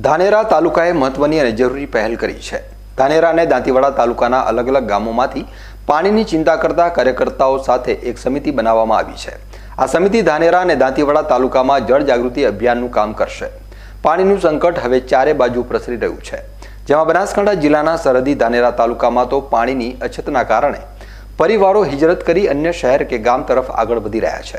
ધાનેરા તાલુકાએ મહત્વની અને જરૂરી પહેલ કરી છે. ધાનેરા અને દાંતીવાડા તાલુકાના અલગ અલગ ગામોમાંથી પાણીની ચિંતા કરતા કાર્યકર્તાઓ સાથે એક સમિતિ બનાવવામાં આવી છે. આ સમિતિ ધાનેરા અને દાંતીવાડા તાલુકામાં જળ જાગૃતિ અભિયાનનું કામ કરશે. પાણીનું સંકટ હવે ચારે બાજુ પ્રસરી રહ્યું છે. જેમાં બનાસકાંઠા જિલ્લાના સરહદી ધાનેરા તાલુકામાં તો પાણીની અછતના કારણે પરિવારો હિજરત કરી અન્ય શહેર કે ગામ તરફ આગળ વધી રહ્યા છે.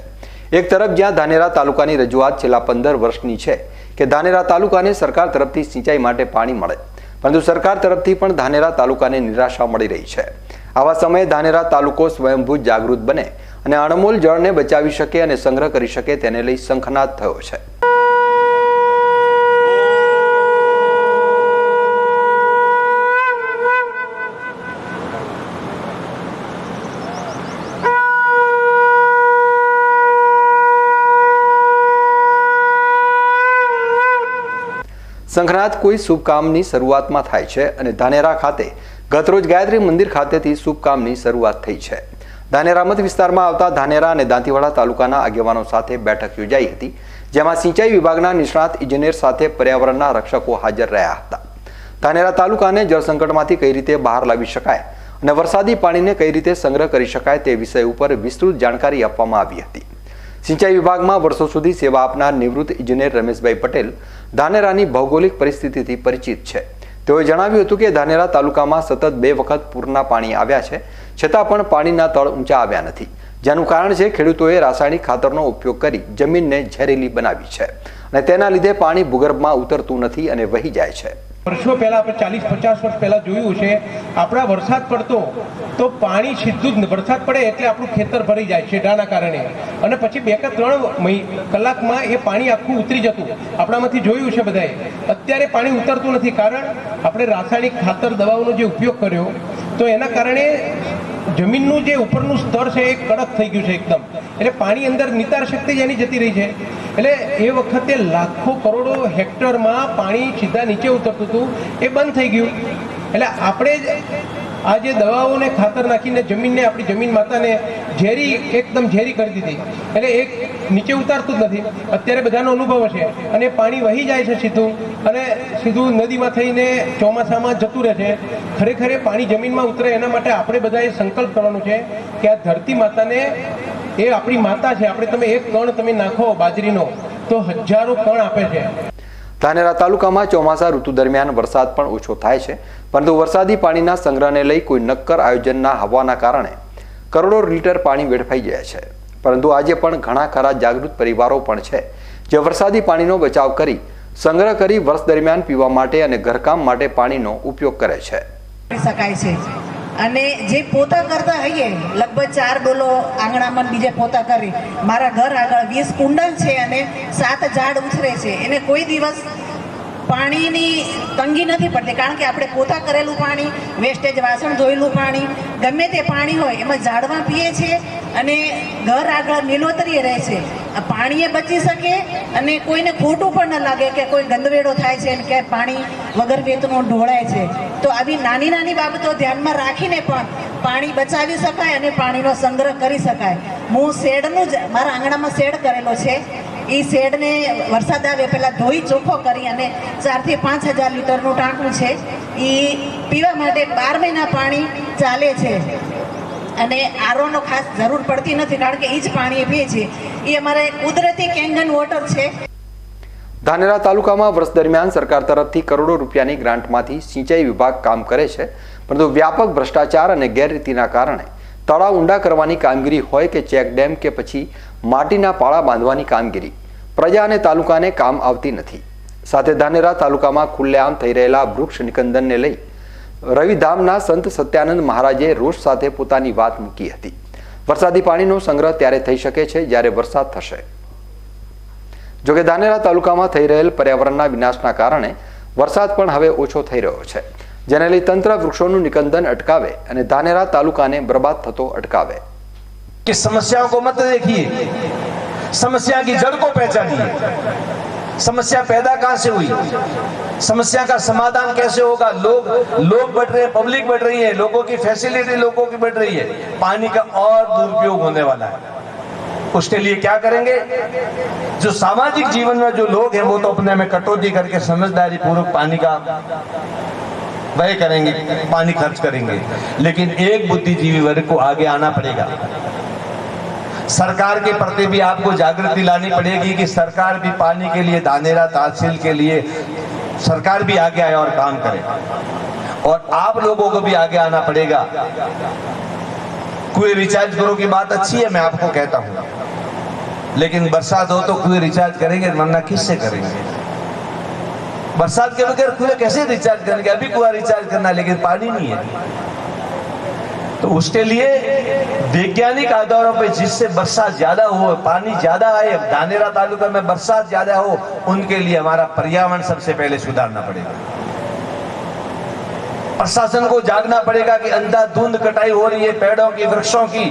એક તરફ જ્યાં ધાનેરા તાલુકાની રજૂઆત છેલ્લા પંદર વર્ષની છે કે ધાનેરા તાલુકાને સરકાર તરફથી સિંચાઈ માટે પાણી મળે. પરંતુ સરકાર તરફથી પણ ધાનેરા તાલુકાને નિરાશા મળી રહી છે. આવા સમયે ધાનેરા તાલુકો સ્વયંભૂત જાગૃત બને અને અણમોલ જળને બચાવી શકે અને સંગ્રહ કરી શકે તેને લઈ શંખનાદ થયો છે. શંખનાદ કોઈ શુભ કામની શરૂઆતમાં થાય છે અને ધાનેરા ખાતે ગતરોજ ગાયત્રી મંદિર ખાતેથી શુભ કામની શરૂઆત થઈ છે. ધાનેરા મત વિસ્તારમાં આવતા ધાનેરા અને દાંતીવાડા તાલુકાના આગેવાનો સાથે બેઠક યોજાઈ હતી, જેમાં સિંચાઈ વિભાગના નિષ્ણાત ઇજનેર સાથે પર્યાવરણના રક્ષકો હાજર રહ્યા હતા. ધાનેરા તાલુકાને જળસંકટમાંથી કઈ રીતે બહાર લાવી શકાય અને વરસાદી પાણીને કઈ રીતે સંગ્રહ કરી શકાય તે વિષય ઉપર વિસ્તૃત જાણકારી આપવામાં આવી હતી. સિંચાઈ વિભાગમાં વર્ષો સુધી સેવા આપનાર નિવૃત્ત ઇજનેર રમેશભાઈ પટેલ ધાનેરાની ભૌગોલિક પરિસ્થિતિથી પરિચિત છે. તેઓએ જણાવ્યું હતું કે ધાનેરા તાલુકામાં સતત બે વખત પૂરના પાણી આવ્યા છે, છતાં પણ પાણીના તળ ઊંચા આવ્યા નથી. જેનું કારણ છે, ખેડૂતોએ રાસાયણિક ખાતરનો ઉપયોગ કરી જમીનને ઝેરીલી બનાવી છે અને તેના લીધે પાણી ભૂગર્ભમાં ઉતરતું નથી અને વહી જાય છે. વર્ષો પહેલા આપણે ચાલીસ, પચાસ વર્ષ પહેલા જોયું છે, આપણા વરસાદ પડતો તો પાણી સીધું જ વરસાદ પડે એટલે આપણું ખેતર ભરી જાય છેડાના કારણે. અને પછી બે કે ત્રણ કલાકમાં એ પાણી આખું ઉતરી જતું. આપણામાંથી જોયું છે બધાએ. અત્યારે પાણી ઉતરતું નથી. કારણ આપણે રાસાયણિક ખાતર દવાઓનો જે ઉપયોગ કર્યો, તો એના કારણે જમીનનું જે ઉપરનું સ્તર છે એ કડક થઈ ગયું છે એકદમ. એટલે પાણી અંદર નિતાર શક્તિ જ એની જતી રહી છે. એટલે એ વખતે લાખો કરોડો હેક્ટરમાં પાણી સીધા નીચે ઉતરતું હતું. એ બંધ થઈ ગયું. એટલે આપણે જ આ જે દવાઓને ખાતર નાખીને જમીનને આપણી જમીન માતાને ઝેરી, એકદમ ઝેરી કરી દીધી. એટલે એક નીચે ઉતારતું જ નથી. અત્યારે બધાનો અનુભવ છે અને પાણી વહી જાય છે સીધું. અને સીધું નદીમાં થઈને ચોમાસામાં જતું રહે છે. ખરેખર પાણી જમીનમાં ઉતરે એના માટે આપણે બધાએ સંકલ્પ કરવાનો છે કે આ ધરતી માતાને એ આપણી માતા છે. આપણે તમે એક કણ તમે નાખો બાજરીનો, તો હજારો કણ આપે છે. ધાનેરા તાલુકામાં ચોમાસા ઋતુ દરમિયાન વરસાદ પણ ઓછો થાય છે. પરંતુ વરસાદી પાણીના સંગ્રહને લઈ કોઈ નક્કર આયોજનના હોવાના કારણે કરોડો લીટર પાણી વેડફાઈ જાય છે. પરંતુ આજે પણ ઘણા ખરા જાગૃત પરિવારો પણ છે. જે વરસાદી પાણીનો બચાવ કરી, સંગ્રહ કરી વર્ષ દરમિયાન પીવા માટે અને ઘરકામ માટે પાણીનો ઉપયોગ કરે છે. શકાય છે. અને જે પોતા કરતા હોઈએ, લગભગ ચાર ડોલો આંગણામાં બીજે પોતા કરી. મારા ઘર આગળ વીસ કુંડલ છે અને સાત ઝાડ ઉછરે છે. એને કોઈ દિવસ પાણીની તંગી નથી પડતી, કારણ કે આપણે પોતા કરેલું પાણી વેસ્ટેજ વાસણ, ધોયેલું પાણી, ગમે તે પાણી હોય, એમાં ઝાડમાં પીએ છીએ અને ઘર આગળ લીલોતરી રહે છે. આ પાણીએ બચી શકે અને કોઈને ખોટું પણ ન લાગે કે કોઈ ગંદવેડો થાય છે કે પાણી વગર વેતનું ઢોળાય છે. તો આવી નાની નાની બાબતો ધ્યાનમાં રાખીને પણ પાણી બચાવી શકાય અને પાણીનો સંગ્રહ કરી શકાય. હું શેડનું જ, મારા આંગણામાં શેડ કરેલો છે. એ શેડને વરસાદ આવે પહેલાં ધોઈ ચોખ્ખો કરી અને ચારથી પાંચ હજાર લીટરનું ટાંકું છે. એ પીવા માટે બાર મહિના પાણી ચાલે છે. અને આરોનો ખાસ જરૂર પડતી નથી, કારણ કે એ જ પાણી પીએ છીએ. એ અમારે કુદરતી કેંગન વોટર છે. ધાનેરા તાલુકામાં વર્ષ દરમિયાન સરકાર તરફથી કરોડો રૂપિયાની ગ્રાન્ટમાંથી સિંચાઈ વિભાગ કામ કરે છે, પરંતુ વ્યાપક ભ્રષ્ટાચાર અને ગેરરીતિના કારણે તળાવ ઊંડા કરવાની કામગીરી હોય કે ચેક ડેમ કે પછી માટીના પાળા બાંધવાની કામગીરી, પ્રજા અને તાલુકાને કામ આવતી નથી. સાથે ધાનેરા તાલુકામાં ખુલ્લેઆમ થઈ રહેલા વૃક્ષ નિકંદનને લઈ રવિધામના સંત સત્યાનંદ મહારાજે રોષ સાથે પોતાની વાત મૂકી હતી વરસાદી પાણીનો સંગ્રહ ત્યારે થઈ શકે છે જ્યારે વરસાદ થશે જોકે ધાનેરા તાલુકામાં થઈ રહેલ પર્યાવરણના વિનાશના કારણે વરસાદ પણ હવે ઓછો થઈ રહ્યો છે જેને લઈ તંત્ર વૃક્ષોનું નિકંદન અટકાવે અને ધાનેરા તાલુકાને બરબાદ થતો અટકાવે कि समस्याओं को मत देखिए समस्या की जड़ को पहचानिए समस्या पैदा कहाँ से हुई? समस्या का समाधान कैसे होगा? लोग लोग बढ़ रहे हैं, पब्लिक बढ़ रही है, लोगों की फैसिलिटी लोगों की बढ़ रही है। पानी का और दुरुपयोग होने वाला है। उसके लिए क्या करेंगे? जो सामाजिक जीवन में जो लोग हैं, वो तो अपने में कटौती करके समझदारी पूर्वक पानी का व्यय करेंगे, पानी खर्च करेंगे। लेकिन एक बुद्धिजीवी वर्ग को आगे आना पड़ेगा। सरकार के प्रति भी आपको जागृति लानी पड़ेगी कि सरकार भी पानी के लिए, दानेरा तहसील के लिए, सरकार भी आगे आए और काम करे। और आप लोगों को भी आगे आना पड़ेगा। कुएँ रिचार्ज करो की बात अच्छी है, मैं आपको कहता हूँ। लेकिन बरसात हो तो कुएँ रिचार्ज करेंगे, वरना किससे करेंगे? बरसात के बगैर कुएँ कैसे रिचार्ज करेंगे? अभी कुआ रिचार्ज करना लेकिन पानी नहीं है। तो उसके लिए वैज्ञानिक आधारों पे जिससे बरसात ज़्यादा हो, पानी ज़्यादा आए धानेरा तालुका में बरसात ज़्यादा हो, उनके लिए हमारा पर्यावरण सबसे पहले सुधारना पड़ेगा। प्रशासन को जागना पड़ेगा कि अंधाधुंध कटाई हो रही है, पेड़ों की, वृक्षों की,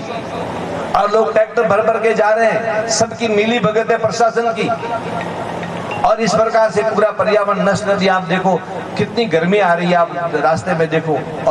और लोग ट्रैक्टर भर भर के जा रहे हैं, सबकी मिली भगत है प्रशासन की। और इस प्रकार से पूरा पर्यावरण नष्ट दिया। आप देखो, कितनी गर्मी आ रही है, आप रास्ते में देखो। और